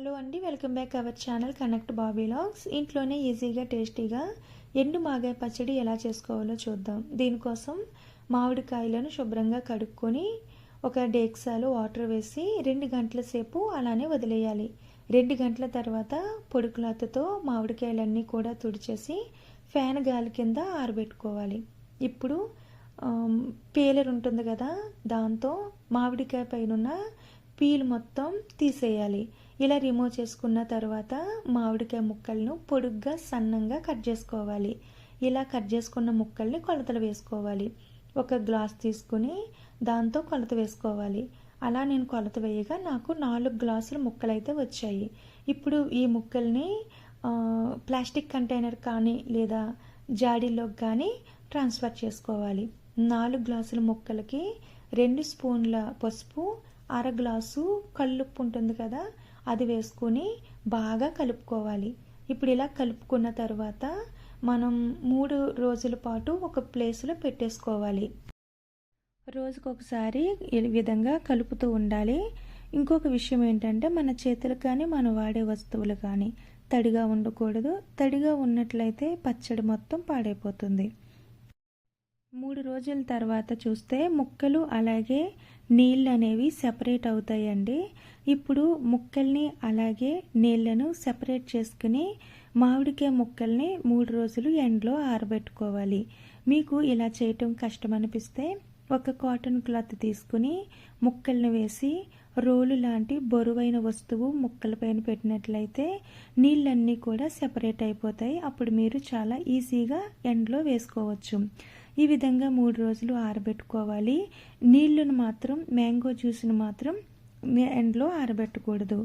Hello అండి welcome back our channel connect Bobby logs. ఇంట్లోనే ఈజీగా టేస్టీగా ఎండు మాగాయ పచ్చడి ఎలా చేసుకోవాలో చూద్దాం. దీనికోసం మామిడికాయలను శుభ్రంగా కడుక్కొని ఒక డేక్సాలో వాటర్ వేసి రెండు గంటల సేపు అలానే వదిలేయాలి. రెండు గంటల తర్వాత పొడి క్లాత్తో మామిడికాయలన్నీ కూడా తుడిచేసి ఫ్యాన్ గాలి కింద ఆరబెట్టుకోవాలి. ఇప్పుడు పేలర్ ఉంటుంది కదా దాంతో మామిడికాయ పైన పీల్ మొత్తం తీసేయాలి. ఇలా రిమూవ్ చేసుకున్న తర్వాత మామిడికాయ ముక్కలను పొడుగ్గా సన్నంగా కట్ చేసుకోవాలి. ఇలా కట్ చేసుకున్న ముక్కల్ని కొలతలు వేసుకోవాలి. ఒక గ్లాస్ తీసుకుని దాంతో కొలత వేసుకోవాలి. అలా నేను కొలత వేయగా నాకు నాలుగు గ్లాసుల ముక్కలు అయితే వచ్చాయి. ఇప్పుడు ఈ ముక్కల్ని ప్లాస్టిక్ కంటైనర్ కానీ లేదా జాడీలోకి కానీ ట్రాన్స్ఫర్ చేసుకోవాలి. నాలుగు గ్లాసుల ముక్కలకి రెండు స్పూన్ల పసుపు అర గ్లాసు కల్లుప్పు ఉంటుంది కదా అది వేసుకొని బాగా కలుపుకోవాలి. ఇప్పుడు ఇలా కలుపుకున్న తర్వాత మనం మూడు రోజుల పాటు ఒక ప్లేస్లో పెట్టేసుకోవాలి. రోజుకొకసారి ఈ విధంగా కలుపుతూ ఉండాలి. ఇంకొక విషయం ఏంటంటే మన చేతులు కానీ మనం వాడే వస్తువులు కానీ తడిగా ఉండకూడదు. తడిగా ఉన్నట్లయితే పచ్చడి మొత్తం పాడైపోతుంది. మూడు రోజుల తర్వాత చూస్తే ముక్కలు అలాగే నీళ్ళు అనేవి సెపరేట్ అవుతాయండి. ఇప్పుడు ముక్కల్ని అలాగే నీళ్ళను సెపరేట్ చేసుకుని మామిడికాయ ముక్కల్ని మూడు రోజులు ఎండలో ఆరబెట్టుకోవాలి. మీకు ఇలా చేయటం కష్టం అనిపిస్తే ఒక కాటన్ క్లాత్ తీసుకుని ముక్కలను వేసి రోలు లాంటి బరువైన వస్తువు ముక్కలపైన పెట్టినట్లయితే నీళ్ళన్నీ కూడా సెపరేట్ అయిపోతాయి. అప్పుడు మీరు చాలా ఈజీగా ఎండలో వేసుకోవచ్చు. ఈ విధంగా మూడు రోజులు ఆరబెట్టుకోవాలి. నీళ్ళను మాత్రం మ్యాంగో జ్యూస్ని మాత్రం ఎండ్లో ఆరబెట్టకూడదు.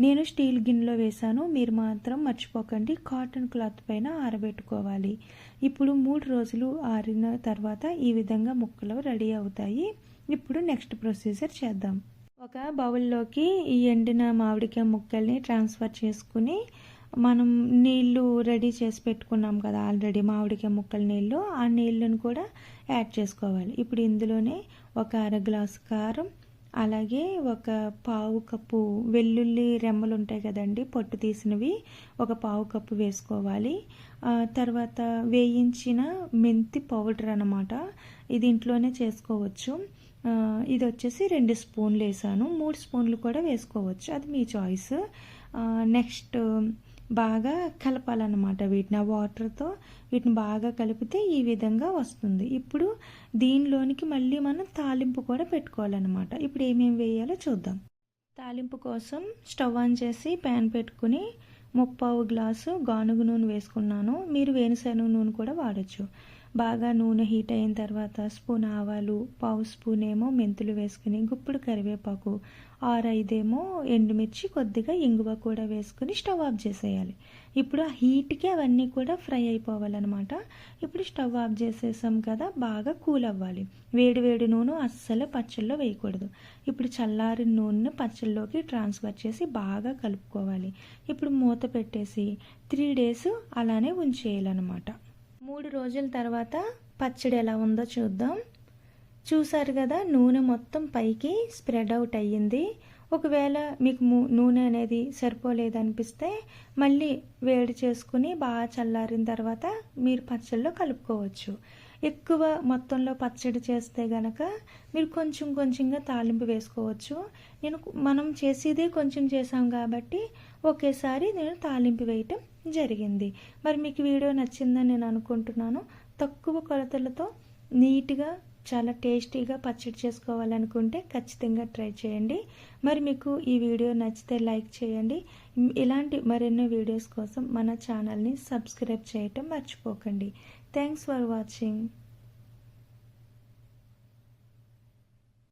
నేను స్టీల్ గిన్నెలో వేశాను. మీరు మాత్రం మర్చిపోకండి. కాటన్ క్లాత్ పైన ఆరబెట్టుకోవాలి. ఇప్పుడు మూడు రోజులు ఆరిన తర్వాత ఈ విధంగా ముక్కలు రెడీ అవుతాయి. ఇప్పుడు నెక్స్ట్ ప్రొసీజర్ చేద్దాం. ఒక బౌల్లోకి ఈ ఎండిన మామిడికాయ ముక్కల్ని ట్రాన్స్ఫర్ చేసుకుని మనం నీళ్ళు రెడీ చేసి పెట్టుకున్నాం కదా ఆల్రెడీ మామిడికాయ ముక్కల నీళ్ళు. ఆ నీళ్ళను కూడా యాడ్ చేసుకోవాలి. ఇప్పుడు ఇందులోనే ఒక అర గ్లాసు కారం అలాగే ఒక పావు కప్పు వెల్లుల్లి రెమ్మలు ఉంటాయి కదండి పొట్టు తీసినవి ఒక పావు కప్పు వేసుకోవాలి. తర్వాత వేయించిన మెంతి పౌడర్ అనమాట ఇది ఇంట్లోనే చేసుకోవచ్చు. ఇది వచ్చేసి రెండు స్పూన్లు వేసాను. మూడు స్పూన్లు కూడా వేసుకోవచ్చు. అది మీ చాయిస్. నెక్స్ట్ బాగా కలపాలన్నమాట వీటిని. ఆ వాటర్తో వీటిని బాగా కలిపితే ఈ విధంగా వస్తుంది. ఇప్పుడు దీనిలోనికి మళ్ళీ మనం తాలింపు కూడా పెట్టుకోవాలన్నమాట. ఇప్పుడు ఏమేమి వేయాలో చూద్దాం. తాలింపు కోసం స్టవ్ ఆన్ చేసి ప్యాన్ పెట్టుకుని ముప్పావు గ్లాసు గానుగు నూనె వేసుకున్నాను. మీరు వేరుశనగ నూనె కూడా వాడచ్చు. బాగా నూనె హీట్ అయిన తర్వాత స్పూన్ ఆవాలు పావు స్పూన్ ఏమో మెంతులు వేసుకుని గుప్పుడు కరివేపాకు ఆరైదేమో ఎండుమిర్చి కొద్దిగా ఇంగువ కూడా వేసుకుని స్టవ్ ఆఫ్ చేసేయాలి. ఇప్పుడు ఆ హీట్కి అవన్నీ కూడా ఫ్రై అయిపోవాలన్నమాట. ఇప్పుడు స్టవ్ ఆఫ్ చేసేసాం కదా బాగా కూల్ అవ్వాలి. వేడి వేడి నూనె అస్సలు పచ్చళ్ళలో వేయకూడదు. ఇప్పుడు చల్లారిన నూనెను పచ్చళ్ళలోకి ట్రాన్స్ఫర్ చేసి బాగా కలుపుకోవాలి. ఇప్పుడు మూత పెట్టేసి త్రీ డేస్ అలానే ఉంచేయాలన్నమాట. మూడు రోజుల తర్వాత పచ్చడి ఎలా ఉందో చూద్దాం. చూసారు కదా నూనె మొత్తం పైకి స్ప్రెడ్ అవుట్ అయ్యింది. ఒకవేళ మీకు నూనె అనేది సరిపోలేదనిపిస్తే మళ్ళీ వేడి చేసుకుని బాగా చల్లారిన తర్వాత మీరు పచ్చడిలో కలుపుకోవచ్చు. ఎక్కువ మొత్తంలో పచ్చడి చేస్తే గనక మీరు కొంచెం కొంచెంగా తాలింపు వేసుకోవచ్చు. నేను మనం చేసేదే కొంచెం చేసాం కాబట్టి ఒకేసారి నేను తాలింపు వేయటం జరిగింది. మరి మీకు వీడియో నచ్చిందని నేను అనుకుంటున్నాను. తక్కువ కొలతలతో నీట్గా చాలా టేస్టీగా పచ్చడి చేసుకోవాలనుకుంటే ఖచ్చితంగా ట్రై చేయండి. మరి మీకు ఈ వీడియో నచ్చితే లైక్ చేయండి. ఇలాంటి మరెన్నో వీడియోస్ కోసం మన ఛానల్ని సబ్స్క్రైబ్ చేయటం మర్చిపోకండి. Thanks for watching.